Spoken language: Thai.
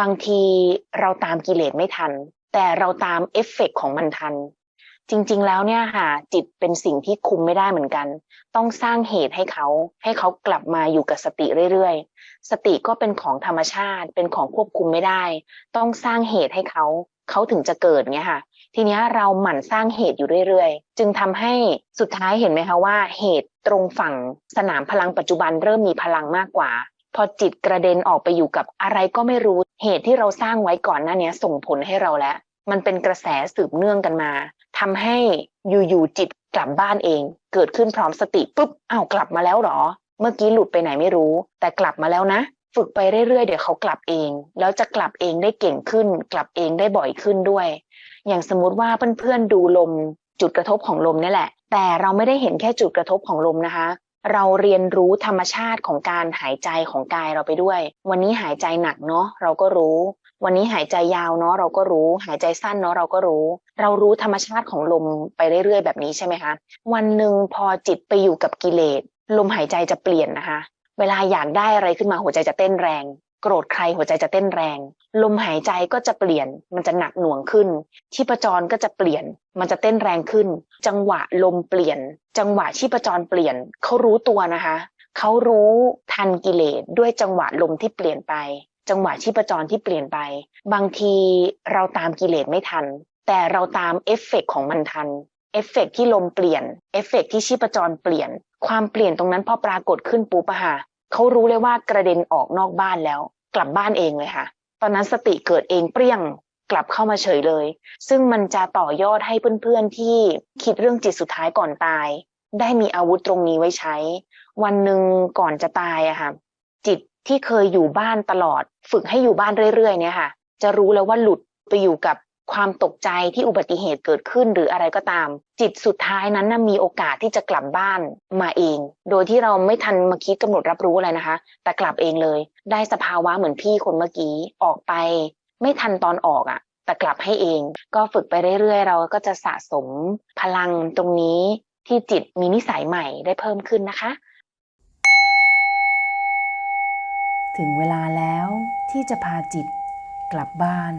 บางทีเราตามกิเลสไม่ทัน แต่เราตามเอฟเฟกต์ของมันทัน จริง ๆ แล้วเนี่ยค่ะจิตเป็นสิ่งที่คุมไม่ได้เหมือนกัน ต้องสร้างเหตุให้เขา ให้เขากลับมาอยู่กับสติเรื่อยๆ สติก็เป็นของธรรมชาติเป็นของควบคุมไม่ได้ ต้องสร้างเหตุให้เขา เขาถึงจะเกิดเงี้ยค่ะ ทีนี้เราหมั่นสร้างเหตุอยู่เรื่อยๆ จึงทำให้สุดท้ายเห็นไหมคะว่า เหตุตรงฝั่งสนามพลังปัจจุบันเริ่มมีพลังมากกว่า พอจิตกระเด็นออกไปอยู่กับอะไรก็ไม่รู้เหตุที่เราสร้างไว้ก่อนหน้านี้ส่งผลให้เราแล้ว มันเป็นกระแสสืบเนื่องกันมาทำให้อยู่ๆจิตกลับบ้านเอง เกิดขึ้นพร้อมสติปุ๊บอ้าวกลับมาแล้วเหรอ เมื่อกี้หลุดไปไหนไม่รู้ แต่กลับมาแล้วนะ ฝึกไปเรื่อยๆเดี๋ยวเขากลับเอง แล้วจะกลับเองได้เก่งขึ้น กลับเองได้บ่อยขึ้นด้วย อย่างสมมติว่าเพื่อนๆดูลมจุดกระทบของลมนี่แหละ แต่เราไม่ได้เห็นแค่จุดกระทบของลมนะคะ เราเรียนรู้ธรรมชาติของการหายใจของกายเราไปด้วย วันนี้หายใจหนักเนาะเราก็รู้ วันนี้หายใจยาวเนาะเราก็รู้ หายใจสั้นเนาะเราก็รู้ เรารู้ธรรมชาติของลมไปเรื่อยๆ แบบนี้ใช่ไหมคะ วันหนึ่งพอจิตไปอยู่กับกิเลสลมหายใจจะเปลี่ยนนะคะ เวลาอยากได้อะไรขึ้นมาหัวใจจะเต้นแรง โกรธใครหัวใจจะเต้นแรง ลมหายใจก็จะเปลี่ยน มันจะหนักหน่วงขึ้นชีพจรก็จะเปลี่ยน มันจะเต้นแรงขึ้น จังหวะลมเปลี่ยน จังหวะชีพจรเปลี่ยนเขารู้ตัวนะคะเขารู้ทันกิเลสด้วยจังหวะลมที่เปลี่ยนไป จังหวะชีพจรที่เปลี่ยนไป บางทีเราตามกิเลสไม่ทัน แต่เราตามเอฟเฟกต์ของมันทันเอฟเฟกต์ที่ลมเปลี่ยนเอฟเฟกต์ที่ชีพจรเปลี่ยน ความเปลี่ยนตรงนั้นพอปรากฏขึ้นปุ๊บอะค่ะ เขารู้เลยว่ากระเด็นออกนอกบ้านแล้ว กลับบ้านเองเลยค่ะ ตอนนั้นสติเกิดเองเปรี้ยงกลับเข้ามาเฉยเลย ซึ่งมันจะต่อยอดให้เพื่อนๆที่คิดเรื่องจิตสุดท้ายก่อนตาย ได้มีอาวุธตรงนี้ไว้ใช้ วันหนึ่งก่อนจะตายอะค่ะ จิตที่เคยอยู่บ้านตลอด ฝึกให้อยู่บ้านเรื่อยๆเนี่ยค่ะ จะรู้แล้วว่าหลุดไปอยู่กับ ความตกใจที่อุบัติเหตุเกิดขึ้นหรืออะไรก็ตาม จิตสุดท้ายนั้นนะมีโอกาสที่จะกลับบ้านมาเอง โดยที่เราไม่ทันมาคิดกำหนดรับรู้อะไรนะคะ แต่กลับเองเลย ได้สภาวะเหมือนพี่คนเมื่อกี้ออกไป ไม่ทันตอนออกอะ่ะ แต่กลับให้เอง ก็ฝึกไปเรื่อยๆ เราก็จะสะสมพลังตรงนี้ที่จิตมีนิสัยใหม่ได้เพิ่มขึ้นนะคะ ถึงเวลาแล้วที่จะพาจิตกลับบ้าน